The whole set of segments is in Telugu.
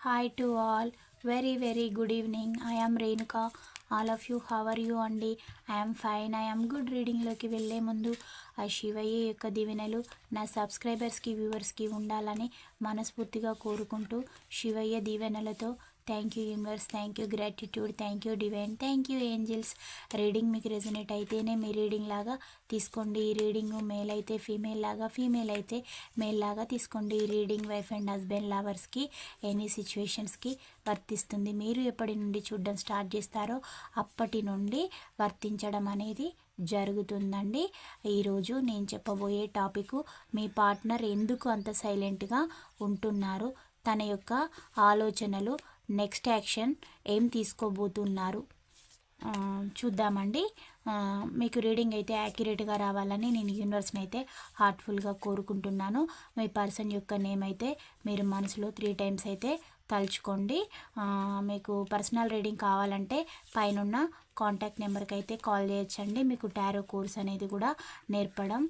Hi to all very very good evening I Renuka Renuka all of you how are you అండి ఐఎమ్ ఫైన్ ఐఎమ్ గుడ్ రీడింగ్లోకి వెళ్ళే ముందు ఆ శివయ్య యొక్క దీవెనలు నా సబ్స్క్రైబర్స్కి వ్యూవర్స్కి ఉండాలని మనస్ఫూర్తిగా కోరుకుంటూ శివయ్య దీవెనలతో thank you universe thank you gratitude thank you divine thank you angels. Reading మీకు రెజినేట్ అయితేనే మీ రీడింగ్ లాగా తీసుకోండి. ఈ రీడింగ్ మేల్ అయితే ఫీమేల్ లాగా ఫీమేల్ అయితే మేల్ లాగా తీసుకోండి. ఈ రీడింగ్ వైఫ్ అండ్ హస్బెండ్ లవర్స్కి ఎనీ సిచ్యువేషన్స్కి వర్తిస్తుంది. మీరు ఎప్పటి నుండి చూడడం స్టార్ట్ చేస్తారో అప్పటి నుండి వర్తించడం అనేది జరుగుతుందండి. ఈరోజు నేను చెప్పబోయే టాపిక్ మీ పార్ట్నర్ ఎందుకు అంత సైలెంట్గా ఉంటున్నారు? తన యొక్క ఆలోచనలు నెక్స్ట్ యాక్షన్ ఏం తీసుకోబోతున్నారు? చూద్దామండి. మీకు రీడింగ్ అయితే యాక్యురేట్గా రావాలని నేను యూనివర్స్ని అయితే హార్ట్ఫుల్గా కోరుకుంటున్నాను. మీ పర్సన్ యొక్క నేమ్ అయితే మీరు మనసులో త్రీ టైమ్స్ అయితే తలుచుకోండి. మీకు పర్సనల్ రీడింగ్ కావాలంటే పైన కాంటాక్ట్ నెంబర్కి అయితే కాల్ చేయొచ్చండి. మీకు టారో కోర్స్ అనేది కూడా నేర్పడం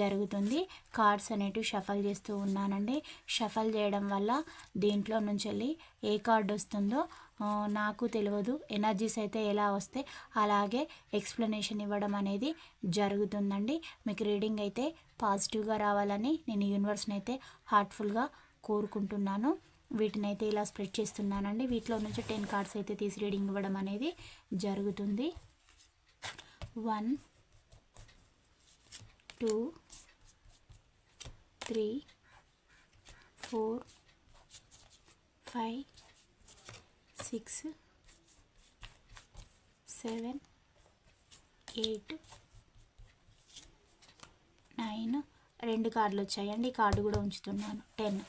జరుగుతుంది. కార్డ్స్ అనేటివి షఫల్ చేస్తూ ఉన్నానండి. షఫల్ చేయడం వల్ల దీంట్లో నుంచి వెళ్ళి ఏ కార్డ్ వస్తుందో నాకు తెలియదు ఎనర్జీస్ అయితే ఎలా వస్తే అలాగే ఎక్స్ప్లెనేషన్ ఇవ్వడం అనేది జరుగుతుందండి. మీకు రీడింగ్ అయితే పాజిటివ్గా రావాలని నేను యూనివర్స్ని అయితే హార్ట్ఫుల్గా కోరుకుంటున్నాను. వీటిని అయితే ఇలా స్ప్రెడ్ చేస్తున్నానండి. వీటిలో నుంచి టెన్ కార్డ్స్ అయితే తీసి రీడింగ్ ఇవ్వడం అనేది జరుగుతుంది. One two three four five six seven eight nine. రెండు కార్డులు వచ్చాయండి. ఈ కార్డు కూడా ఉంచుతున్నాను. టెన్.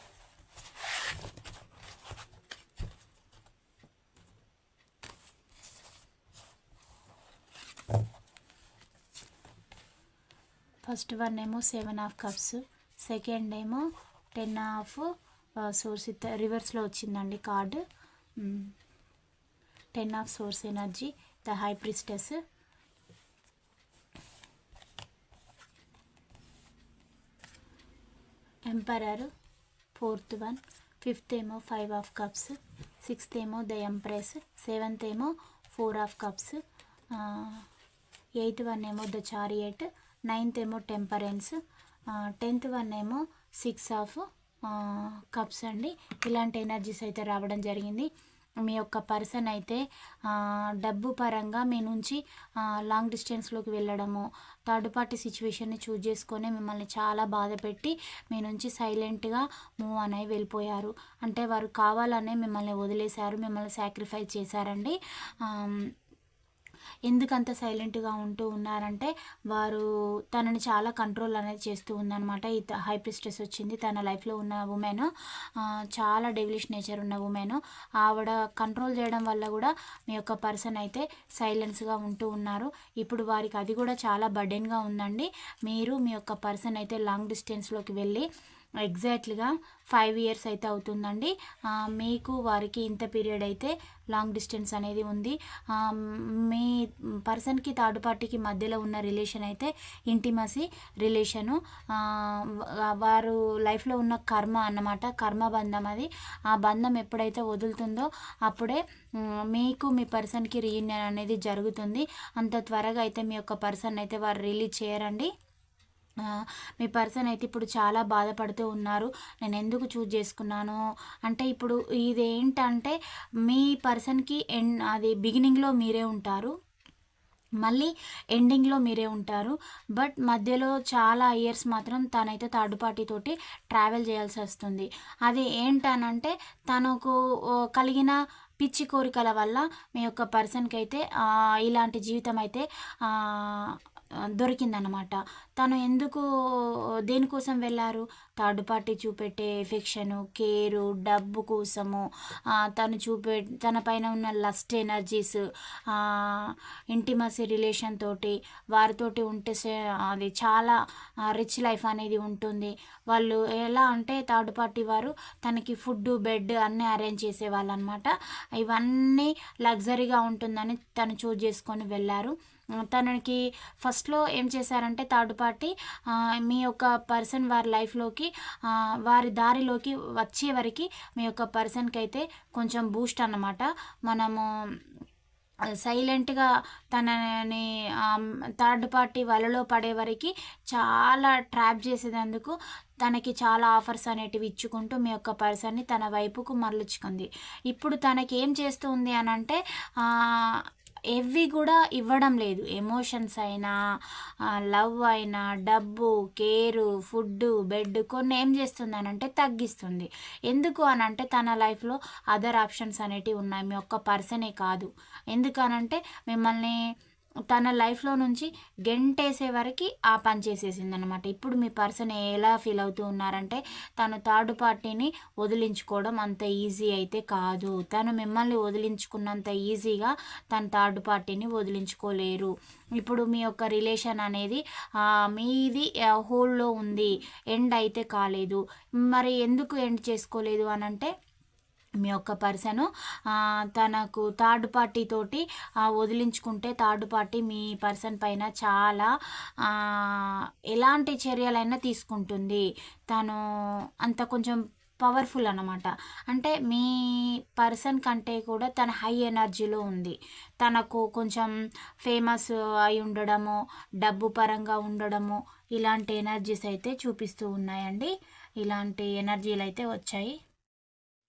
ఫస్ట్ వన్ ఏమో సెవెన్ ఆఫ్ కప్స్ సెకండ్ ఏమో టెన్ ఆఫ్ సోర్స్ రివర్స్లో వచ్చిందండి card. Ten of swords energy the high priestess. Emperor fourth one. Fifth ఏమో ఫైవ్ ఆఫ్ కప్స్ సిక్స్త్ ఏమో ద ఎంప్రెస్ సెవెంత్ ఏమో four of cups eighth one ఏమో ద చారియట్ నైన్త్ ఏమో టెంపరెన్స్ టెన్త్ వన్ ఏమో సిక్స్ ఆఫ్ కప్స్ అండి. ఇలాంటి ఎనర్జీస్ అయితే రావడం జరిగింది. మీ యొక్క పర్సన్ అయితే డబ్బు పరంగా మీ నుంచి లాంగ్ డిస్టెన్స్లోకి వెళ్ళడము థర్డ్ పార్టీ సిచ్యువేషన్ని చూజ్ చేసుకొని మిమ్మల్ని చాలా బాధ పెట్టి మీ నుంచి సైలెంట్గా మూవ్ అని వెళ్ళిపోయారు. అంటే వారు కావాలనే మిమ్మల్ని వదిలేశారు మిమ్మల్ని సాక్రిఫైస్ చేశారండి. ఎందుకంత సైలెంట్గా ఉంటూ ఉన్నారంటే వారు తనని చాలా కంట్రోల్ అనేది చేస్తూ ఉందన్నమాట. ఈ హై ప్రిస్టెస్ వచ్చింది. తన లైఫ్లో ఉన్న ఉమెన్ చాలా డెవిలిష్ నేచర్ ఉన్న ఉమెన్ ఆవిడ కంట్రోల్ చేయడం వల్ల కూడా మీ యొక్క పర్సన్ అయితే సైలెన్స్గా ఉంటూ ఉన్నారు. ఇప్పుడు వారికి అది కూడా చాలా బర్డెన్గా ఉందండి. మీరు మీ యొక్క పర్సన్ అయితే లాంగ్ డిస్టెన్స్లోకి వెళ్ళి ఎగ్జాక్ట్లీగా ఫైవ్ ఇయర్స్ అయితే అవుతుందండి. మీకు వారికి ఇంత పీరియడ్ అయితే లాంగ్ డిస్టెన్స్ అనేది ఉంది. మీ పర్సన్కి థర్డ్ పార్టీకి మధ్యలో ఉన్న రిలేషన్ అయితే ఇంటిమసీ రిలేషను. వారు లైఫ్లో ఉన్న కర్మ అన్నమాట కర్మ బంధం అది. ఆ బంధం ఎప్పుడైతే వదులుతుందో అప్పుడే మీకు మీ పర్సన్కి రీయూనియన్ అనేది జరుగుతుంది. అంత త్వరగా అయితే మీ యొక్క పర్సన్ అయితే వారు రిలీజ్ చేయరండి. మీ పర్సన్ అయితే ఇప్పుడు చాలా బాధపడుతూ ఉన్నారు. నేను ఎందుకు చూజ్ చేసుకున్నాను? అంటే ఇప్పుడు ఇది ఏంటంటే మీ పర్సన్కి ఎన్ అది బిగినింగ్లో మీరే ఉంటారు. మళ్ళీ ఎండింగ్లో మీరే ఉంటారు. బట్ మధ్యలో చాలా ఇయర్స్ మాత్రం తనైతే థర్డ్ పార్టీతోటి ట్రావెల్ చేయాల్సి వస్తుంది. అది ఏంటనంటే తనకు ఓ, కలిగిన పిచ్చి కోరికల వల్ల మీ యొక్క పర్సన్కి అయితే ఇలాంటి జీవితం అయితే దొరికిందనమాట తను ఎందుకు దేనికోసం వెళ్ళారు? థర్డ్ పార్టీ చూపెట్టే ఎఫెక్షను కేరు డబ్బు కోసము తను చూపే తన పైన ఉన్న లస్ట్ ఎనర్జీస్ ఇంటిమసీ రిలేషన్ తోటి వారితోటి ఉంటే అది చాలా రిచ్ లైఫ్ అనేది ఉంటుంది. వాళ్ళు ఎలా అంటే థర్డ్ పార్టీ వారు తనకి ఫుడ్ బెడ్ అన్నీ అరేంజ్ చేసేవాళ్ళు అనమాట ఇవన్నీ లగ్జరీగా ఉంటుందని తను చూజ్ చేసుకొని వెళ్ళారు. తనకి ఫస్ట్లో ఏం చేశారంటే థర్డ్ పార్టీ మీ యొక్క పర్సన్ వారి లైఫ్లోకి వారి దారిలోకి వచ్చే వరకు మీ యొక్క పర్సన్కి అయితే కొంచెం బూస్ట్ అన్నమాట. మనము సైలెంట్గా తనని థర్డ్ పార్టీ వలలో పడే వరకు చాలా ట్రాప్ చేసేటందుకు తనకి చాలా ఆఫర్స్ అనేటివి ఇచ్చుకుంటూ మీ యొక్క పర్సన్ని తన వైపుకు మరలుచుకుంది. ఇప్పుడు తనకి ఏం చేస్తుంది అని అంటే ఎవి కూడా ఇవ్వడం లేదు. ఎమోషన్స్ అయినా లవ్ అయినా డబ్బు కేరు ఫుడ్ బెడ్ కొన్ని ఏం చేస్తుంది అని అంటే తగ్గిస్తుంది. ఎందుకు అని అంటే తన లైఫ్లో అదర్ ఆప్షన్స్ అనేటివి ఉన్నాయి. మీ ఒక్క పర్సనే కాదు. ఎందుకనంటే మిమ్మల్ని తన లైఫ్లో నుంచి గెంటేసే వరకు ఆ పని చేసేసింది అనమాట ఇప్పుడు మీ పర్సన్ ఎలా ఫీల్ అవుతూ ఉన్నారంటే తను థర్డ్ పార్టీని వదిలించుకోవడం అంత ఈజీ అయితే కాదు. తను మిమ్మల్ని వదిలించుకున్నంత ఈజీగా తన థర్డ్ పార్టీని వదిలించుకోలేరు. ఇప్పుడు మీ యొక్క రిలేషన్ అనేది మీది హోల్లో ఉంది. ఎండ్ అయితే కాలేదు. మరి ఎందుకు ఎండ్ చేసుకోలేదు అని అంటే మీ యొక్క పర్సను తనకు థర్డ్ పార్టీ తోటి వదిలించుకుంటే థర్డ్ పార్టీ మీ పర్సన్ పైన చాలా ఎలాంటి చర్యలైనా తీసుకుంటుంది. తను అంత కొంచెం పవర్ఫుల్ అన్నమాట. అంటే మీ పర్సన్ కంటే కూడా తన హై ఎనర్జీలో ఉంది. తనకు కొంచెం ఫేమస్ అయి ఉండడము డబ్బు పరంగా ఉండడము ఇలాంటి ఎనర్జీస్ అయితే చూపిస్తూ ఉన్నాయండి. ఇలాంటి ఎనర్జీలు అయితే వచ్చాయి.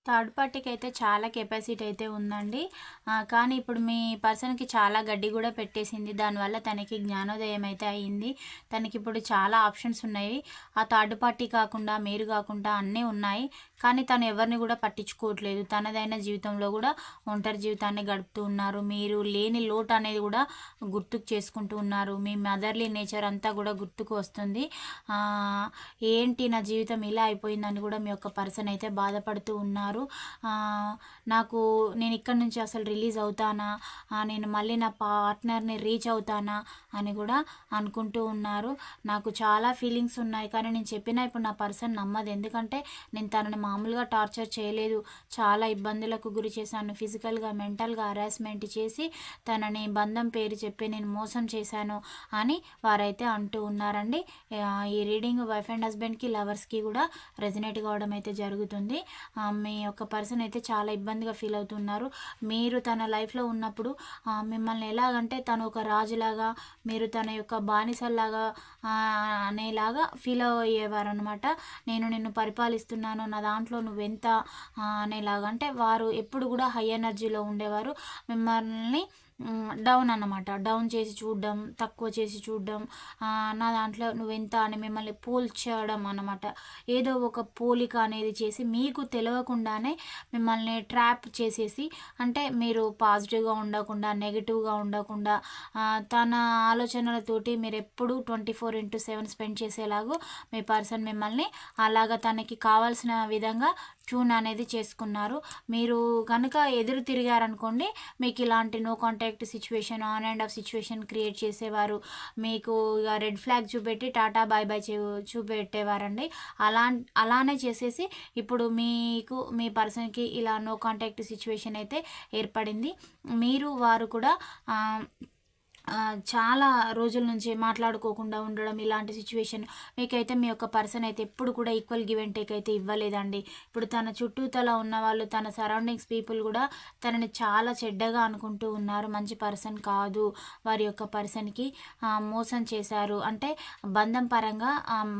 థర్డ్ పార్టీకి అయితే చాలా కెపాసిటీ అయితే ఉందండి. కానీ ఇప్పుడు మీ పర్సన్కి చాలా గడ్డి కూడా పెట్టేసింది. దానివల్ల తనకి జ్ఞానోదయం అయితే అయ్యింది తనకి ఇప్పుడు చాలా ఆప్షన్స్ ఉన్నాయి. ఆ థర్డ్ పార్టీ కాకుండా మీరు కాకుండా అన్నీ ఉన్నాయి. కానీ తను ఎవరిని కూడా పట్టించుకోవట్లేదు. తనదైన జీవితంలో కూడా ఒంటరి జీవితాన్ని గడుపుతూ ఉన్నారు. మీరు లేని లోటు అనేది కూడా గుర్తుకు చేసుకుంటూ ఉన్నారు. మీ మదర్లీ నేచర్ అంతా కూడా గుర్తుకు వస్తుంది. ఏంటి నా జీవితం ఇలా అయిపోయిందని కూడా మీ యొక్క పర్సన్ అయితే బాధపడుతూ ఉన్నారు. నాకు నేను ఇక్కడ నుంచి అసలు రిలీజ్ అవుతానా? నేను మళ్ళీ నా పార్ట్నర్ని రీచ్ అవుతానా? అని కూడా అనుకుంటూ ఉన్నారు. నాకు చాలా ఫీలింగ్స్ ఉన్నాయి. కానీ నేను చెప్పినా ఇప్పుడు నా పర్సన్ నమ్మదు. ఎందుకంటే నేను తనని మామూలుగా టార్చర్ చేయలేదు. చాలా ఇబ్బందులకు గురి చేశాను. ఫిజికల్గా మెంటల్గా హరాస్మెంట్ చేసి తనని బంధం పేరు చెప్పి నేను మోసం చేశాను అని వారైతే అంటూ ఉన్నారండి. ఈ రీడింగ్ వైఫ్ అండ్ హస్బెండ్కి లవర్స్కి కూడా రెజినేట్ కావడం అయితే జరుగుతుంది. మీ యొక్క పర్సన్ అయితే చాలా ఇబ్బందిగా ఫీల్ అవుతున్నారు. మీరు తన లైఫ్లో ఉన్నప్పుడు మిమ్మల్ని ఎలాగంటే తను ఒక రాజులాగా మీరు తన యొక్క బానిసల్లాగా అనేలాగా ఫీల్ అయ్యేవారు అనమాట నేను నిన్ను పరిపాలిస్తున్నాను నా దాంట్లో నువ్వెంత ఆ, అనేలాగా. అంటే వారు ఎప్పుడు కూడా హై ఎనర్జీలో ఉండేవారు. మిమ్మల్ని డౌన్ అన్నమాట. డౌన్ చేసి చూడడం తక్కువ చేసి చూడడం నా దాంట్లో నువ్వెంత అని మిమ్మల్ని పోల్చడం అన్నమాట. ఏదో ఒక పోలిక అనేది చేసి మీకు తెలియకుండానే మిమ్మల్ని ట్రాప్ చేసేసి అంటే మీరు పాజిటివ్గా ఉండకుండా నెగిటివ్గా ఉండకుండా తన ఆలోచనలతోటి మీరు ఎప్పుడు twenty four into seven spend చేసేలాగూ మీ పర్సన్ మిమ్మల్ని అలాగా తనకి కావాల్సిన విధంగా ట్యూన్ అనేది చేసుకున్నారు. మీరు కనుక ఎదురు తిరిగారనుకోండి మీకు ఇలాంటి no contact situation on and off situation create చేసేవారు. మీకు ఇక రెడ్ ఫ్లాగ్ చూపెట్టి టాటా బాయ్ బాయ్ చూ చూపెట్టేవారండి. అలా అలానే చేసేసి ఇప్పుడు మీకు మీ పర్సన్కి ఇలా నో కాంటాక్ట్ సిచ్యువేషన్ అయితే ఏర్పడింది. మీరు వారు కూడా చాలా రోజుల నుంచి మాట్లాడుకోకుండా ఉండడం ఇలాంటి సిచ్యువేషన్ మీకైతే మీ యొక్క పర్సన్ అయితే ఎప్పుడు కూడా ఈక్వల్ గివ్ అండ్ టేక్ అయితే ఇవ్వలేదండి. ఇప్పుడు తన చుట్టూతల ఉన్న వాళ్ళు తన సరౌండింగ్స్ పీపుల్ కూడా తనని చాలా చెడ్డగా అనుకుంటూ ఉన్నారు. మంచి పర్సన్ కాదు. వారి యొక్క పర్సన్కి మోసం చేశారు. అంటే బంధం పరంగా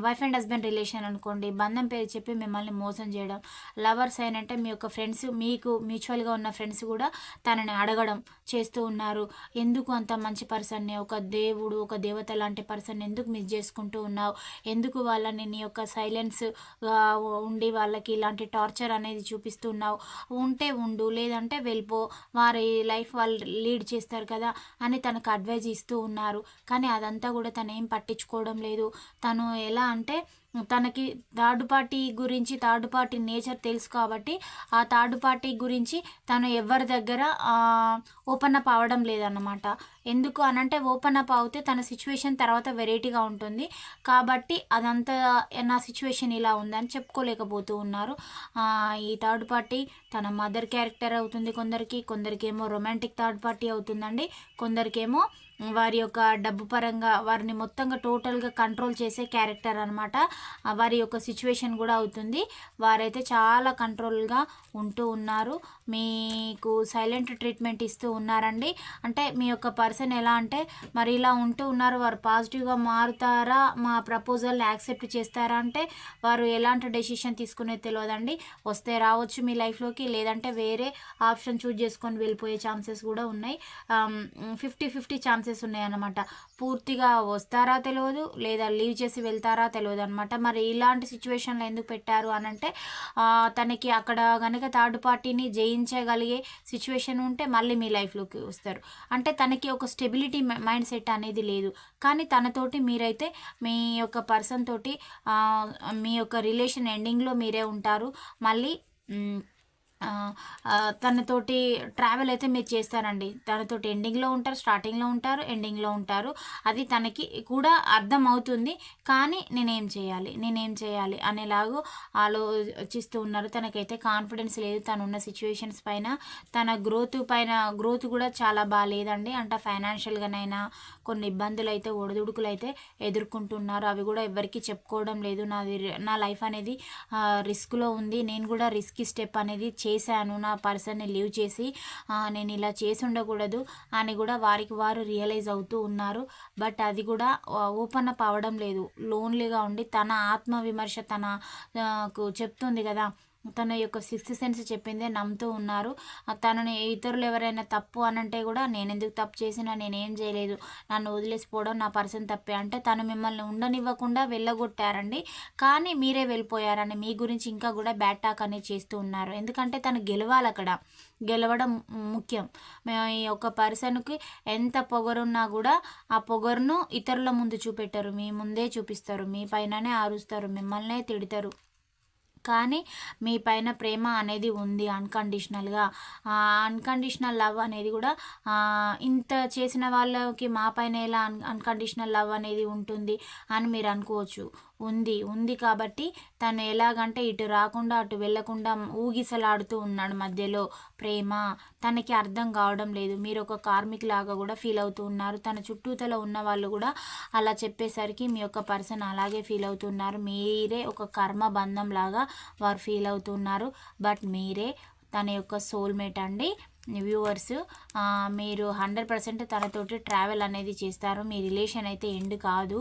వైఫ్ అండ్ హస్బెండ్ రిలేషన్ అనుకోండి. బంధం పేరు చెప్పి మిమ్మల్ని మోసం చేయడం. లవర్స్ అయినంటే మీ యొక్క ఫ్రెండ్స్ మీకు మ్యూచువల్గా ఉన్న ఫ్రెండ్స్ కూడా తనని అడగడం చేస్తూ ఉన్నారు. ఎందుకు అంత మంచి పర్సన్ని ఒక దేవుడు ఒక దేవత లాంటి పర్సన్ ఎందుకు మిస్ చేసుకుంటూ ఉన్నావు? ఎందుకు వాళ్ళని నీ యొక్క సైలెన్స్ ఉండి వాళ్ళకి ఇలాంటి టార్చర్ అనేది చూపిస్తున్నావు ఉంటే ఉండు లేదంటే వెళ్ళిపో. వారి లైఫ్ వాళ్ళు లీడ్ చేస్తారు కదా అని తనకు అడ్వైజ్ ఇస్తూ ఉన్నారు. కానీ అదంతా కూడా తను ఏం పట్టించుకోవడం లేదు. తను ఎలా అంటే తనకి థర్డ్ పార్టీ గురించి థర్డ్ పార్టీ నేచర్ తెలుసు కాబట్టి ఆ థర్డ్ పార్టీ గురించి తను ఎవరి దగ్గర ఓపెన్ అప్ అవ్వడం లేదన్నమాట. ఎందుకు అనంటే ఓపెన్ అప్ అవుతే తన సిచ్యువేషన్ తర్వాత వెరైటీగా ఉంటుంది. కాబట్టి అదంతా నా సిచ్యువేషన్ ఇలా ఉందని చెప్పుకోలేకపోతూ ఉన్నారు. ఈ థర్డ్ పార్టీ తన మదర్ క్యారెక్టర్ అవుతుంది కొందరికి కొందరికేమో రొమాంటిక్ థర్డ్ పార్టీ అవుతుందండి కొందరికేమో వారి యొక్క డబ్బు పరంగా వారిని మొత్తంగా టోటల్గా కంట్రోల్ చేసే క్యారెక్టర్ అనమాట వారి యొక్క సిచ్యువేషన్ కూడా అవుతుంది. వారైతే చాలా కంట్రోల్గా ఉంటూ ఉన్నారు. మీకు సైలెంట్ ట్రీట్మెంట్ ఇస్తూ ఉన్నారండి. అంటే మీ యొక్క పర్సన్ ఎలా అంటే మరి ఇలా ఉంటూ ఉన్నారు వారు పాజిటివ్గా మారుతారా మా ప్రపోజల్ని యాక్సెప్ట్ చేస్తారా అంటే వారు ఎలాంటి డెసిషన్ తీసుకునేది తెలియదండి వస్తే రావచ్చు మీ లైఫ్లోకి లేదంటే వేరే ఆప్షన్ చూజ్ చేసుకొని వెళ్ళిపోయే ఛాన్సెస్ కూడా ఉన్నాయి. ఫిఫ్టీ ఫిఫ్టీ ఛాన్సెస్ ఉన్నాయన్నమాట. పూర్తిగా వస్తారా తెలియదు లేదా లీవ్ చేసి వెళ్తారా తెలియదు అనమాట మరి ఇలాంటి సిచ్యువేషన్లో ఎందుకు పెట్టారు అని అంటే తనకి అక్కడ కనుక థర్డ్ పార్టీని జయించగలిగే సిచ్యువేషన్ ఉంటే మళ్ళీ మీ లైఫ్లోకి వస్తారు. అంటే తనకి ఒక స్టెబిలిటీ మైండ్ సెట్ అనేది లేదు. కానీ తనతోటి మీరైతే మీ యొక్క పర్సన్ తోటి మీ యొక్క రిలేషన్ ఎండింగ్లో మీరే ఉంటారు. మళ్ళీ తనతోటి ట్రావెల్ అయితే మీరు చేస్తారండి. తనతోటి ఎండింగ్లో ఉంటారు స్టార్టింగ్లో ఉంటారు ఎండింగ్లో ఉంటారు. అది తనకి కూడా అర్థం అవుతుంది. కానీ నేనేం చేయాలి? నేనేం చేయాలి? అనేలాగూ ఆలోచిస్తూ ఉన్నారు. తనకైతే కాన్ఫిడెన్స్ లేదు. తను ఉన్న సిచ్యువేషన్స్ పైన తన గ్రోత్ పైన గ్రోత్ కూడా చాలా బాగాలేదండి. అంటే ఫైనాన్షియల్గానైనా కొన్ని ఇబ్బందులు అయితే ఒడిదుడుకులు అయితే ఎదుర్కొంటున్నారు. అవి కూడా ఎవరికి చెప్పుకోవడం లేదు. నాది నా లైఫ్ అనేది రిస్క్లో ఉంది. నేను కూడా రిస్కీ స్టెప్ అనేది చేశాను. నా పర్సన్ని లీవ్ చేసి నేను ఇలా చేసి ఉండకూడదు అని కూడా వారికి వారు రియలైజ్ అవుతూ ఉన్నారు. బట్ అది కూడా ఓపెన్ అప్ అవ్వడం లేదు. లోన్లీగా ఉండి తన ఆత్మ విమర్శ తనకు చెప్తుంది కదా తన యొక్క సిక్స్త్ సెన్స్ చెప్పిందే నమ్ముతూ ఉన్నారు. తనని ఇతరులు ఎవరైనా తప్పు అనంటే కూడా నేను ఎందుకు తప్పు చేసినా నేనేం చేయలేదు. నన్ను వదిలేసిపోవడం నా పర్సన్ తప్పే. అంటే తను మిమ్మల్ని ఉండనివ్వకుండా వెళ్ళగొట్టారండి. కానీ మీరే వెళ్ళిపోయారని మీ గురించి ఇంకా కూడా బ్యాట్ టాక్ అనేది చేస్తూ ఉన్నారు. ఎందుకంటే తను గెలవాలి అక్కడ. గెలవడం ముఖ్యం. ఈ యొక్క పర్సన్కి ఎంత పొగరున్నా కూడా ఆ పొగరును ఇతరుల ముందు చూపెట్టరు. మీ ముందే చూపిస్తారు. మీ పైననే ఆరుస్తారు. మిమ్మల్నే తిడతారు. కానీ మీ పైన ప్రేమ అనేది ఉంది అన్కండిషనల్గా అన్కండిషనల్ లవ్ అనేది కూడా ఇంత చేసిన వాళ్ళకి మా పైన ఎలా అన్ అన్కండిషనల్ లవ్ అనేది ఉంటుంది అని మీరు అనుకోవచ్చు. ఉంది ఉంది కాబట్టి తను ఎలాగంటే ఇటు రాకుండా అటు వెళ్ళకుండా ఊగిసలాడుతూ ఉన్నాడు మధ్యలో. ప్రేమ తనకి అర్థం కావడం లేదు. మీరు ఒక కార్మిక్ లాగా కూడా ఫీల్ అవుతూ ఉన్నారు. తన చుట్టూతల ఉన్న వాళ్ళు కూడా అలా చెప్పేసరికి మీ యొక్క పర్సన్ అలాగే ఫీల్ అవుతున్నారు. మీరే ఒక కర్మ బంధం లాగా వారు ఫీల్ అవుతున్నారు. బట్ మీరే తన యొక్క సోల్మేట్ అండి వ్యూవర్స్. మీరు హండ్రెడ్ పర్సెంట్ తనతోటి ట్రావెల్ అనేది చేస్తారు. మీ రిలేషన్ అయితే ఎండ్ కాదు.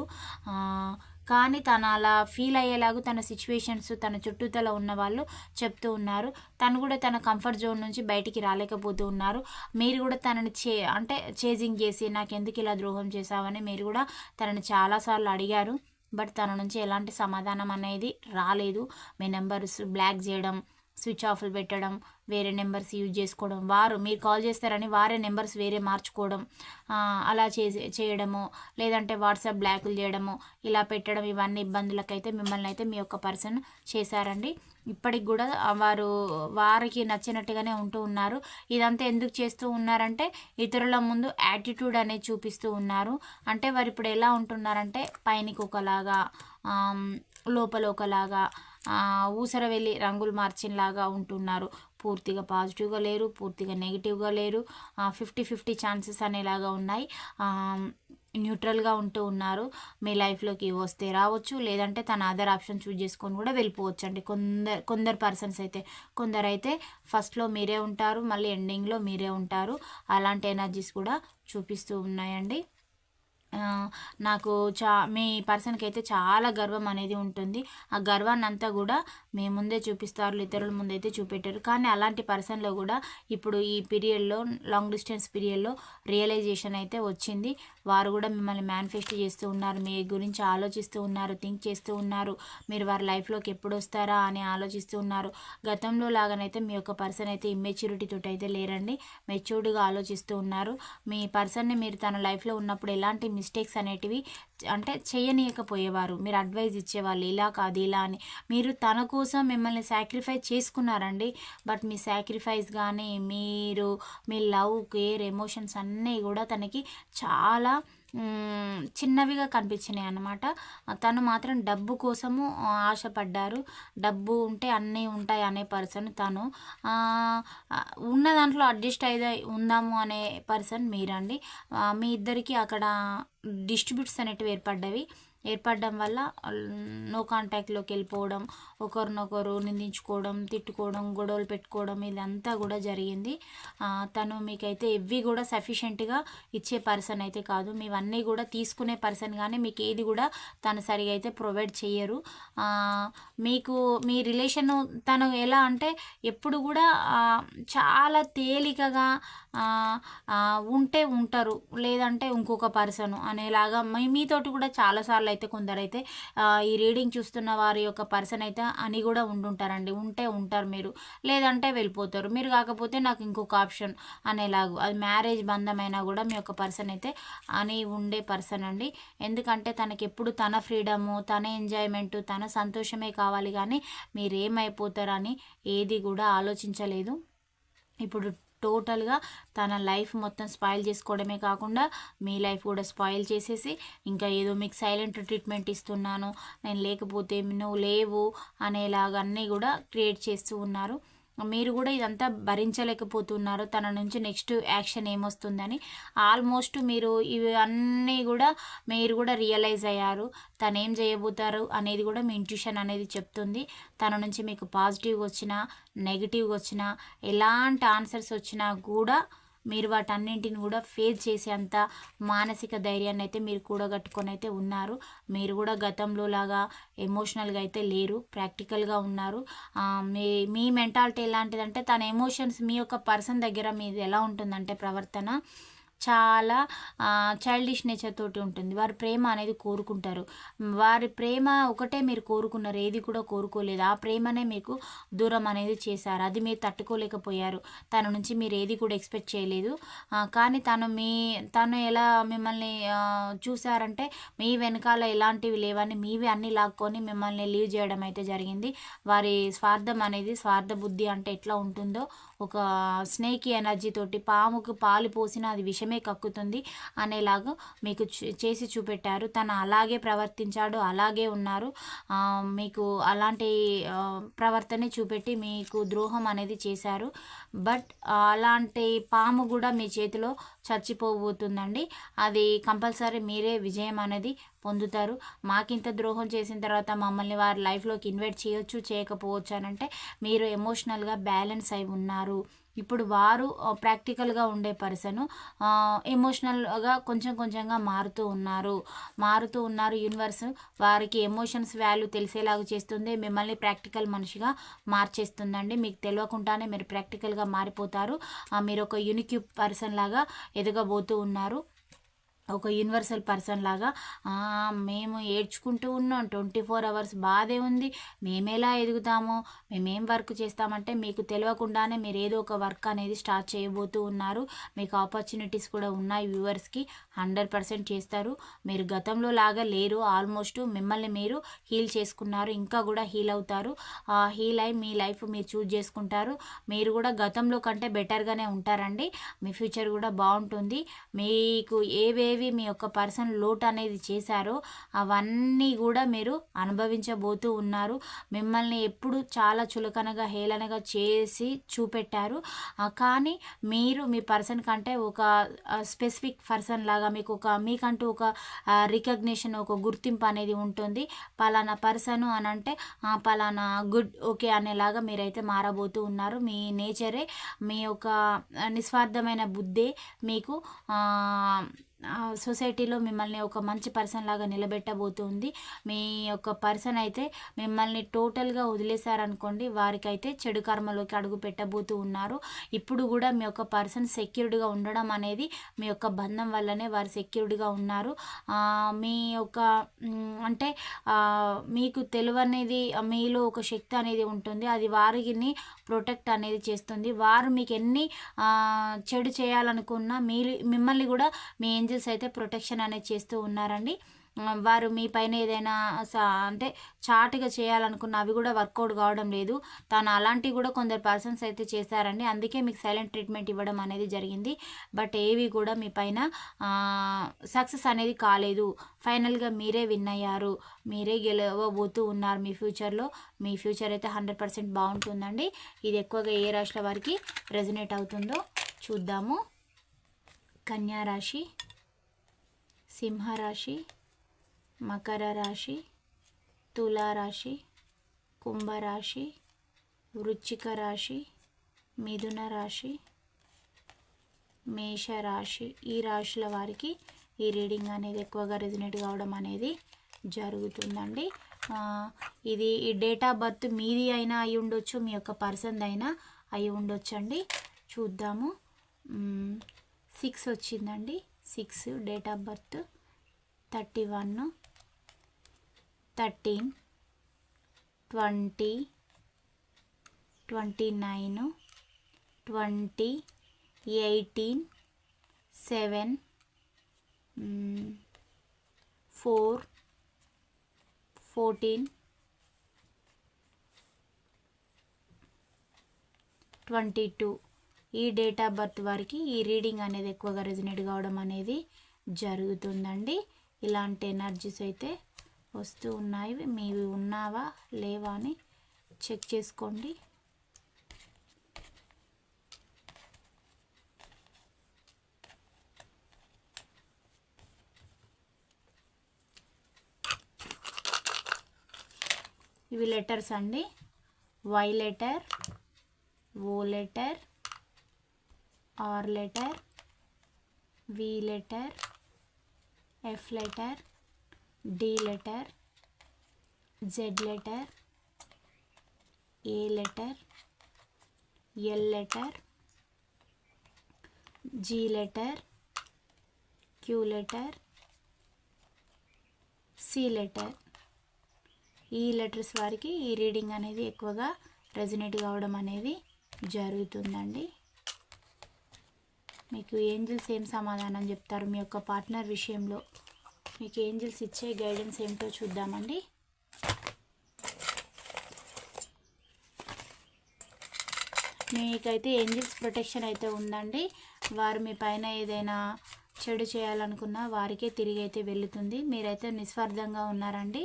కానీ తను అలా ఫీల్ అయ్యేలాగా తన సిచ్యువేషన్స్ తన చుట్టూతల ఉన్న వాళ్ళు చెప్తూ ఉన్నారు. తను కూడా తన కంఫర్ట్ జోన్ నుంచి బయటికి రాలేకపోతూ ఉన్నారు. మీరు కూడా తనని చే అంటే చేజింగ్ చేసి నాకు ఎందుకు ఇలా ద్రోహం చేశావని మీరు కూడా తనని చాలాసార్లు అడిగారు. బట్ తన నుంచి ఎలాంటి సమాధానం అనేది రాలేదు. మీ నెంబర్స్ బ్లాక్ చేయడం స్విచ్ ఆఫ్లు పెట్టడం వేరే నెంబర్స్ యూజ్ చేసుకోవడం వారు మీరు కాల్ చేస్తారని వారే నెంబర్స్ వేరే మార్చుకోవడం అలా చేసి చేయడము లేదంటే వాట్సాప్ బ్లాకులు చేయడము ఇలా పెట్టడం ఇవన్నీ ఇబ్బందులకైతే మిమ్మల్ని అయితే మీ యొక్క పర్సన్ చేశారండి. ఇప్పటికి కూడా వారు వారికి నచ్చినట్టుగానే ఉంటూ ఉన్నారు. ఇదంతా ఎందుకు చేస్తూ ఉన్నారంటే ఇతరుల ముందు యాటిట్యూడ్ అనేది చూపిస్తూ ఉన్నారు. అంటే వారు ఇప్పుడు ఎలా ఉంటున్నారంటే పైనకి ఒకలాగా లోపల ఒకలాగా ఊసర వెళ్ళి రంగులు మార్చినలాగా ఉంటున్నారు. పూర్తిగా పాజిటివ్గా లేరు పూర్తిగా నెగిటివ్గా లేరు. ఫిఫ్టీ ఫిఫ్టీ ఛాన్సెస్ అనేలాగా ఉన్నాయి. న్యూట్రల్గా ఉంటూ ఉన్నారు. మీ లైఫ్లోకి వస్తే రావచ్చు లేదంటే తన అదర్ ఆప్షన్ చూజ్ చేసుకొని కూడా వెళ్ళిపోవచ్చు అండి కొందరు కొందరు పర్సన్స్ అయితే కొందరైతే ఫస్ట్లో మీరే ఉంటారు మళ్ళీ ఎండింగ్లో మీరే ఉంటారు. అలాంటి ఎనర్జీస్ కూడా చూపిస్తూ ఉన్నాయండి. నాకు చా మీ పర్సన్కి అయితే చాలా గర్వం అనేది ఉంటుంది. ఆ గర్వాన్ని అంతా కూడా మీ ముందే చూపిస్తారు ఇతరుల ముందైతే చూపెట్టారు. కానీ అలాంటి పర్సన్లో కూడా ఇప్పుడు ఈ పీరియడ్లో లాంగ్ డిస్టెన్స్ పీరియడ్లో రియలైజేషన్ అయితే వచ్చింది. వారు కూడా మిమ్మల్ని మేనిఫెస్ట్ చేస్తూ ఉన్నారు మీ గురించి ఆలోచిస్తూ ఉన్నారు థింక్ చేస్తూ ఉన్నారు. మీరు వారి లైఫ్లోకి ఎప్పుడు వస్తారా అని ఆలోచిస్తూ ఉన్నారు. గతంలో లాగానైతే మీ యొక్క పర్సన్ అయితే ఇమ్మెచ్యూరిటీతో అయితే లేరండి. మెచ్యూర్డ్గా ఆలోచిస్తూ ఉన్నారు. మీ పర్సన్ని మీరు తన లైఫ్లో ఉన్నప్పుడు ఎలాంటి మిస్ మిస్టేక్స్ అనేటివి అంటే చేయనీయకపోయేవారు. మీరు అడ్వైజ్ ఇచ్చేవాళ్ళు ఇలా కాదు ఇలా అని. మీరు తన కోసం మిమ్మల్ని సాక్రిఫైస్ చేసుకున్నారండి. బట్ మీ సాక్రిఫైస్ కానీ మీరు మీ లవ్ కేర్ ఎమోషన్స్ అన్నీ కూడా తనకి చాలా చిన్నవిగా కనిపించినాయి అన్నమాట. తను మాత్రం డబ్బు కోసము ఆశపడ్డారు. డబ్బు ఉంటే అన్నీ ఉంటాయి అనే పర్సన్ తను. ఉన్న దాంట్లో అడ్జస్ట్ అయితే ఉందాము అనే పర్సన్ మీరండి. మీ ఇద్దరికి అక్కడ డిస్ట్రిబ్యూట్స్ అనేటివి ఏర్పడ్డవి. ఏర్పడడం వల్ల నో కాంటాక్ట్లోకి వెళ్ళిపోవడం ఒకరినొకరు నిందించుకోవడం తిట్టుకోవడం గొడవలు పెట్టుకోవడం ఇదంతా కూడా జరిగింది. తను మీకైతే ఇవి కూడా సఫిషియెంట్గా ఇచ్చే పర్సన్ అయితే కాదు. మీవన్నీ కూడా తీసుకునే పర్సన్ కానీ మీకు ఏది కూడా తను సరిగా అయితే ప్రొవైడ్ చేయరు మీకు మీ రిలేషన్ తను ఎలా అంటే ఎప్పుడు కూడా చాలా తేలికగా ఉంటే ఉంటారు. లేదంటే ఇంకొక పర్సన్ అనేలాగా మీ మీతోటి కూడా చాలాసార్లు అయితే కొందరైతే ఈ రీడింగ్ చూస్తున్న వారి యొక్క పర్సన్ అయితే అని కూడా ఉండుంటారండి. ఉంటే ఉంటారు మీరు. లేదంటే వెళ్ళిపోతారు. మీరు కాకపోతే నాకు ఇంకొక ఆప్షన్ అనేలాగు. అది మ్యారేజ్ బంధమైనా కూడా మీ యొక్క పర్సన్ అయితే అని ఉండే పర్సన్ అండి. ఎందుకంటే తనకి ఎప్పుడు తన ఫ్రీడము తన ఎంజాయ్మెంట్ తన సంతోషమే కావాలి కానీ మీరేమైపోతారని ఏది కూడా ఆలోచించలేదు. ఇప్పుడు టోటల్గా తన లైఫ్ మొత్తం స్పాయిల్ చేసుకోవడమే కాకుండా మీ లైఫ్ కూడా స్పాయిల్ చేసేసి ఇంకా ఏదో మీకు సైలెంట్ ట్రీట్మెంట్ ఇస్తున్నాను నేను లేకపోతే నువ్వు లేవు అనేలాగా అన్నీ కూడా క్రియేట్ చేస్తూ ఉన్నారు. మీరు కూడా ఇదంతా భరించలేకపోతున్నారు. తన నుంచి నెక్స్ట్ యాక్షన్ ఏమొస్తుందని. ఆల్మోస్ట్ మీరు ఇవి అన్నీ కూడా మీరు కూడా రియలైజ్ అయ్యారు. తను ఏం చేయబోతారు అనేది కూడా మీ ఇంట్యూషన్ అనేది చెప్తుంది. తన నుంచి మీకు పాజిటివ్గా వచ్చినా నెగిటివ్గా వచ్చినా ఎలాంటి ఆన్సర్స్ వచ్చినా కూడా మీరు వాటన్నింటిని కూడా ఫేస్ చేసేంత మానసిక ధైర్యాన్ని అయితే మీరు కూడగట్టుకొని అయితే ఉన్నారు. మీరు కూడా గతంలో లాగా ఎమోషనల్గా అయితే లేరు ప్రాక్టికల్గా ఉన్నారు. మీ మీ మెంటాలిటీ ఎలాంటిదంటే తన ఎమోషన్స్ మీ యొక్క పర్సన్ దగ్గర మీది ఎలా ఉంటుందంటే ప్రవర్తన చాలా చైల్డిష్ నేచర్ తోటి ఉంటుంది. వారి ప్రేమ అనేది కోరుకుంటారు. వారి ప్రేమ ఒకటే మీరు కోరుకున్నారు ఏది కూడా కోరుకోలేదు. ఆ ప్రేమనే మీకు దూరం అనేది చేశారు. అది మీరు తట్టుకోలేకపోయారు. తన నుంచి మీరు ఏది కూడా ఎక్స్పెక్ట్ చేయలేదు. కానీ తను మీ తను ఎలా మిమ్మల్ని చూసారంటే మీ వెనకాల ఎలాంటివి లేవని మీవి అన్నీ లాక్కొని మిమ్మల్ని లీవ్ చేయడం అయితే జరిగింది. వారి స్వార్థం అనేది స్వార్థ బుద్ధి అంటే ఎట్లా ఉంటుందో ఒక స్నేకి ఎనర్జీ తోటి పాముకు పాలు పోసిన అది విషమే కక్కుతుంది అనేలాగా మీకు చేసి చూపెట్టారు. తను అలాగే ప్రవర్తించాడు అలాగే ఉన్నారు. మీకు అలాంటి ప్రవర్తనే చూపెట్టి మీకు ద్రోహం అనేది చేశారు. బట్ అలాంటి పాము కూడా మీ చేతిలో చచ్చిపోబోతుందండి. అది కంపల్సరీ మీరే విజయం అనేది పొందుతారు. మాకింత ద్రోహం చేసిన తర్వాత మమ్మల్ని వారి లైఫ్లోకి ఇన్వైట్ చేయొచ్చు చేయకపోవచ్చు అని అంటే మీరు ఎమోషనల్గా బ్యాలెన్స్ అయి ఉన్నారు. ఇప్పుడు వారు ప్రాక్టికల్గా ఉండే పర్సన్ ఎమోషనల్గా కొంచెం కొంచెంగా మారుతూ ఉన్నారు. మారుతూ ఉన్నారు యూనివర్స్. వారికి ఎమోషన్స్ వాల్యూ తెలిసేలాగా చేస్తుంది. మిమ్మల్ని ప్రాక్టికల్ మనిషిగా మార్చేస్తుందండి. మీకు తెలియకుండానే మీరు ప్రాక్టికల్గా మారిపోతారు. మీరు ఒక యూనిక్యూ పర్సన్ లాగా ఎదగబోతూ ఉన్నారు. ఒక యూనివర్సల్ పర్సన్ లాగా మేము ఏడ్చుకుంటూ ఉన్నాం. ట్వంటీ ఫోర్ అవర్స్ బాధే ఉంది. మేమేలా ఎదుగుతాము? మేమేం వర్క్ చేస్తామంటే మీకు తెలియకుండానే మీరు ఏదో ఒక వర్క్ అనేది స్టార్ట్ చేయబోతూ ఉన్నారు. మీకు ఆపర్చునిటీస్ కూడా ఉన్నాయి వ్యూవర్స్కి హండ్రెడ్ పర్సెంట్ చేస్తారు. మీరు గతంలో లాగా లేరు. ఆల్మోస్ట్ మిమ్మల్ని మీరు హీల్ చేసుకున్నారు. ఇంకా కూడా హీల్ అవుతారు. హీల్ అయి మీ లైఫ్ మీరు చూజ్ చేసుకుంటారు. మీరు కూడా గతంలో కంటే బెటర్గానే ఉంటారండి. మీ ఫ్యూచర్ కూడా బాగుంటుంది. మీకు ఏవేవి మీ యొక్క పర్సన్ లోటు అనేది చేశారో అవన్నీ కూడా మీరు అనుభవించబోతూ ఉన్నారు. మిమ్మల్ని ఎప్పుడు చాలా చులకనగా హేళనగా చేసి చూపెట్టారు. కానీ మీరు మీ పర్సన్ కంటే ఒక స్పెసిఫిక్ పర్సన్ లాగా మీకు ఒక మీకంటూ ఒక రికగ్నిషన్ ఒక గుర్తింపు అనేది ఉంటుంది. పలానా పర్సన్ అని అంటే పలానా గుడ్ ఓకే అనేలాగా మీరైతే మారబోతూ ఉన్నారు. మీ నేచరే మీ యొక్క నిస్వార్థమైన బుద్ధే మీకు సొసైటీలో మిమ్మల్ని ఒక మంచి పర్సన్ లాగా నిలబెట్టబోతుంది. మీ యొక్క పర్సన్ అయితే మిమ్మల్ని టోటల్గా వదిలేశారనుకోండి వారికైతే చెడు కర్మలోకి అడుగు పెట్టబోతూ ఉన్నారు. ఇప్పుడు కూడా మీ యొక్క పర్సన్ సెక్యూర్డ్గా ఉండడం అనేది మీ యొక్క బంధం వల్లనే వారు సెక్యూర్డ్గా ఉన్నారు. మీ యొక్క అంటే మీకు తెలివి అనేది మీలో ఒక శక్తి అనేది ఉంటుంది. అది వారిని ప్రొటెక్ట్ అనేది చేస్తుంది. వారు మీకు ఎన్ని చెడు చేయాలనుకున్నా మీ మిమ్మల్ని కూడా మీ ఏంజిల్స్ అయితే ప్రొటెక్షన్ అనేది చేస్తూ ఉన్నారండి. వారు మీ పైన ఏదైనా స- అంటే చాటుగా చేయాలనుకున్న అవి కూడా వర్కౌట్ కావడం లేదు. తను అలాంటివి కూడా కొందరు పర్సన్స్ అయితే చేశారండి. అందుకే మీకు సైలెంట్ ట్రీట్మెంట్ ఇవ్వడం అనేది జరిగింది. బట్ ఏవి కూడా మీ పైన సక్సెస్ అనేది కాలేదు. ఫైనల్గా మీరే విన్ అయ్యారు. మీరే గెలవబోతూ ఉన్నారు మీ ఫ్యూచర్లో. మీ ఫ్యూచర్ అయితే హండ్రెడ్ పర్సెంట్ బాగుంటుందండి. ఇది ఎక్కువగా ఏ రాశుల వారికి రెజనేట్ అవుతుందో చూద్దాము. కన్యా రాశి. సింహరాశి మకర రాశి తులారాశి కుంభరాశి వృచ్చిక రాశి మిథున రాశి మేషరాశి. ఈ రాశుల వారికి ఈ రీడింగ్ అనేది ఎక్కువగా రెజినేట్ కావడం అనేది జరుగుతుందండి. ఇది ఈ డేట్ ఆఫ్ బర్త్ మీది అయినా అయి ఉండొచ్చు మీ యొక్క పర్సన్ అయినా అయి ఉండొచ్చు అండి చూద్దాము సిక్స్ వచ్చిందండి. Six date of birth thirty one thirteen twenty twenty nine twenty eighteen seven four fourteen twenty two ఈ డేట్ ఆఫ్ బర్త్ వారికి ఈ రీడింగ్ అనేది ఎక్కువగా రెజినేట్ కావడం అనేది జరుగుతుందండి. ఇలాంటి ఎనర్జీస్ అయితే వస్తూ ఉన్నాయి. మీవి ఉన్నావా? లేవా అని చెక్ చేసుకోండి. ఇవి లెటర్స్ అండి. Y letter O letter R letter V letter F letter D letter Z letter A letter L letter G letter Q letter C letter E letters వారికి ఈ రీడింగ్ అనేది ఎక్కువగా రెజినేట్ కావడం అనేది జరుగుతుందండి. మీకు ఏంజిల్స్ ఏం సమాధానం చెప్తారు మీ యొక్క పార్ట్నర్ విషయంలో? మీకు ఏంజిల్స్ ఇచ్చే గైడెన్స్ ఏమిటో చూద్దామండి. మీకైతే ఏంజిల్స్ ప్రొటెక్షన్ అయితే ఉందండి. వారు మీ పైన ఏదైనా చెడు చేయాలనుకున్నా వారికే తిరిగి అయితే వెళుతుంది. మీరైతే నిస్వార్థంగా ఉన్నారండి.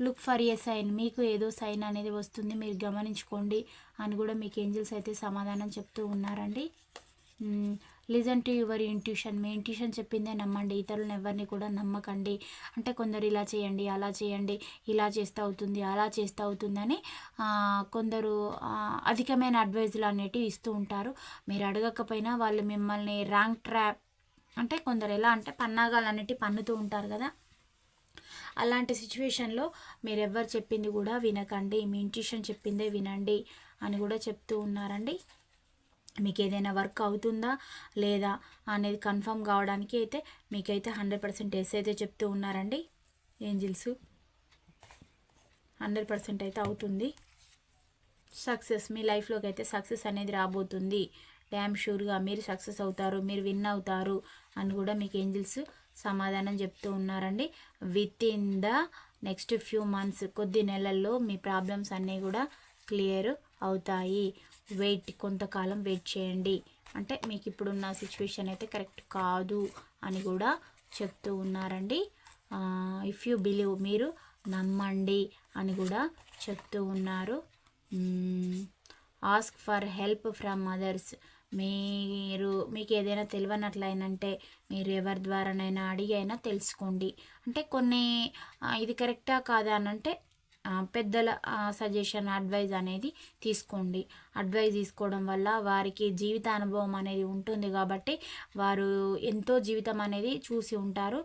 Look for a sign. మీకు ఏదో సైన్ అనేది వస్తుంది మీరు గమనించుకోండి అని కూడా మీకు ఏంజిల్స్ అయితే సమాధానం చెప్తూ ఉన్నారండి. Listen to your intuition. Me intuition చెప్పిందే నమ్మండి. ఇతరులను ఎవరిని కూడా నమ్మకండి. అంటే కొందరు ఇలా చేయండి అలా చేయండి ఇలా చేస్తూ అవుతుంది అలా చేస్తూ అవుతుందని కొందరు అధికమైన అడ్వైజులు అనేటివి ఇస్తూ ఉంటారు. మీరు అడగకపోయినా వాళ్ళు మిమ్మల్ని ర్యాంక్ ట్రాప్ అంటే కొందరు ఎలా అంటే పన్నాగాలు అనేటివి పన్నుతూ ఉంటారు కదా. అలాంటి సిచ్యువేషన్లో మీరు ఎవరు చెప్పింది కూడా వినకండి. మీ ఇంట్యూషన్ చెప్పిందే వినండి అని కూడా చెప్తూ ఉన్నారండి. మీకు ఏదైనా వర్క్ అవుతుందా లేదా అనేది కన్ఫర్మ్ కావడానికి అయితే మీకైతే హండ్రెడ్ పర్సెంట్ ఎస్ అయితే చెప్తూ ఉన్నారండి. ఏంజిల్స్? హండ్రెడ్ పర్సెంట్ అయితే అవుతుంది. సక్సెస్ మీ లైఫ్లోకి అయితే సక్సెస్ అనేది రాబోతుంది. డ్యామ్ షూర్గా మీరు సక్సెస్ అవుతారు మీరు విన్ అవుతారు అని కూడా మీకు ఏంజిల్స్ సమాధానం చెప్తూ ఉన్నారండి. Within the next few months కొద్ది నెలల్లో మీ ప్రాబ్లమ్స్ అన్నీ కూడా క్లియర్ అవుతాయి. వెయిట్ కొంతకాలం వెయిట్ చేయండి. అంటే మీకు ఇప్పుడున్న సిచ్యువేషన్ అయితే కరెక్ట్ కాదు అని కూడా చెప్తూ ఉన్నారండి. ఇఫ్ యూ బిలీవ్ మీరు నమ్మండి అని కూడా చెప్తూ ఉన్నారు. Ask for help from others మీరు మీకు ఏదైనా తెలియనట్లయినంటే మీరు ఎవరి ద్వారానైనా అడిగి అయినా తెలుసుకోండి. అంటే కొన్ని ఇది కరెక్టా కాదా అని అంటే పెద్దల సజెషన్ అడ్వైజ్ అనేది తీసుకోండి. అడ్వైజ్ తీసుకోవడం వల్ల వారికి జీవిత అనుభవం అనేది ఉంటుంది కాబట్టి వారు ఎంతో జీవితం అనేది చూసి ఉంటారు.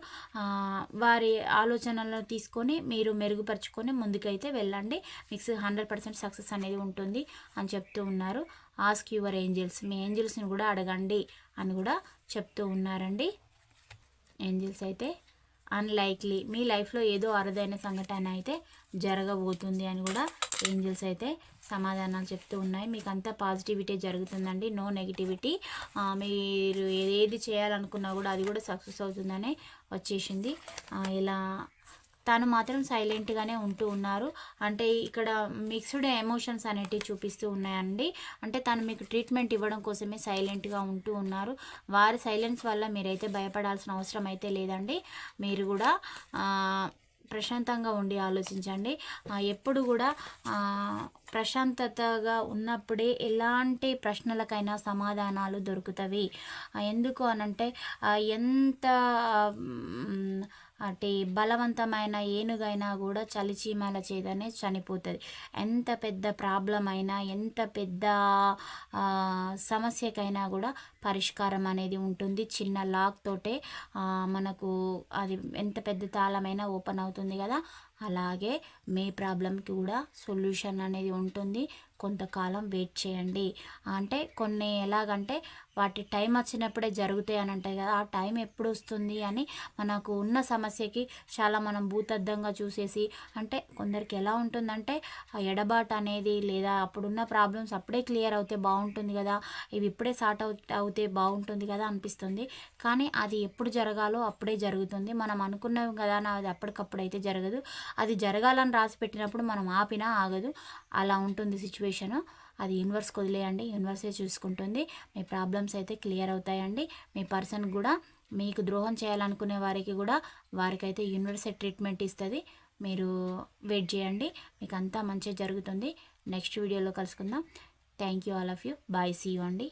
వారి ఆలోచనలను తీసుకొని మీరు మెరుగుపరుచుకొని ముందుకైతే వెళ్ళండి. మీకు హండ్రెడ్ పర్సెంట్ సక్సెస్ అనేది ఉంటుంది అని చెప్తూ ఉన్నారు. ఆస్క్ యువర్ ఏంజల్స్ మీ ఏంజల్స్ని కూడా అడగండి అని కూడా చెప్తూ ఉన్నారండి. ఏంజల్స్ అయితే అన్లైక్లీ మీ లైఫ్లో ఏదో అరుదైన సంఘటన అయితే జరగబోతుంది అని కూడా ఏంజల్స్ అయితే సమాధానాలు చెప్తూ ఉన్నాయి. మీకు అంతా పాజిటివిటీ జరుగుతుందండి. నో నెగిటివిటీ మీరు ఏది చేయాలనుకున్నా కూడా అది కూడా సక్సెస్ అవుతుందనే వచ్చేసింది. ఇలా తను మాత్రం సైలెంట్గానే ఉంటూ ఉన్నారు. అంటే ఇక్కడ మిక్స్డ్ ఎమోషన్స్ అనేటివి చూపిస్తూ ఉన్నాయండి. అంటే తను మీకు ట్రీట్మెంట్ ఇవ్వడం కోసమే సైలెంట్గా ఉంటూ ఉన్నారు. వారి సైలెన్స్ వల్ల మీరైతే భయపడాల్సిన అవసరం అయితే లేదండి. మీరు కూడా ప్రశాంతంగా ఉండి ఆలోచించండి. ఎప్పుడు కూడా ప్రశాంతతగా ఉన్నప్పుడే ఎలాంటి ప్రశ్నలకైనా సమాధానాలు దొరుకుతవి. ఎందుకు అనంటే ఎంత అంటే బలవంతమైన ఏనుగైనా కూడా చలిచీమల చేతనే చనిపోతుంది. ఎంత పెద్ద ప్రాబ్లం అయినా ఎంత పెద్ద సమస్యకైనా కూడా పరిష్కారం అనేది ఉంటుంది. చిన్న లాక్ తోటే మనకు అది ఎంత పెద్ద తాళమైనా ఓపెన్ అవుతుంది కదా అలాగే మీ ప్రాబ్లంకి కూడా సొల్యూషన్ అనేది ఉంటుంది. కొంతకాలం వెయిట్ చేయండి. అంటే కొన్ని ఎలాగంటే వాటి టైం వచ్చినప్పుడే జరుగుతాయి అని అంటాయి కదా ఆ టైం ఎప్పుడు వస్తుంది అని మనకు ఉన్న సమస్యకి చాలా మనం భూతద్దంగా చూసేసి అంటే కొందరికి ఎలా ఉంటుందంటే ఆ ఎడబాటు అనేది లేదా అప్పుడున్న ప్రాబ్లమ్స్ అప్పుడే క్లియర్ అవుతే బాగుంటుంది కదా ఇవి ఇప్పుడే సార్ట్ అవుట్ అవుతే బాగుంటుంది కదా అనిపిస్తుంది. కానీ అది ఎప్పుడు జరగాలో అప్పుడే జరుగుతుంది. మనం అనుకున్నాం కదా నా అది అప్పటికప్పుడు అయితే జరగదు. అది జరగాలని రాసి పెట్టినప్పుడు మనం ఆపినా ఆగదు. అలా ఉంటుంది సిచ్యువేషను. అది యూనివర్స్కి వదిలేయండి యూనివర్సే చూసుకుంటుంది. మీ ప్రాబ్లమ్స్ అయితే క్లియర్ అవుతాయండి. మీ పర్సన్ కూడా మీకు ద్రోహం చేయాలనుకునే వారికి కూడా వారికైతే యూనివర్సే ట్రీట్మెంట్ ఇస్తుంది. మీరు వెయిట్ చేయండి. మీకు అంతా మంచిగా జరుగుతుంది. నెక్స్ట్ వీడియోలో కలుసుకుందాం. Thank you all of you bye see you అండి.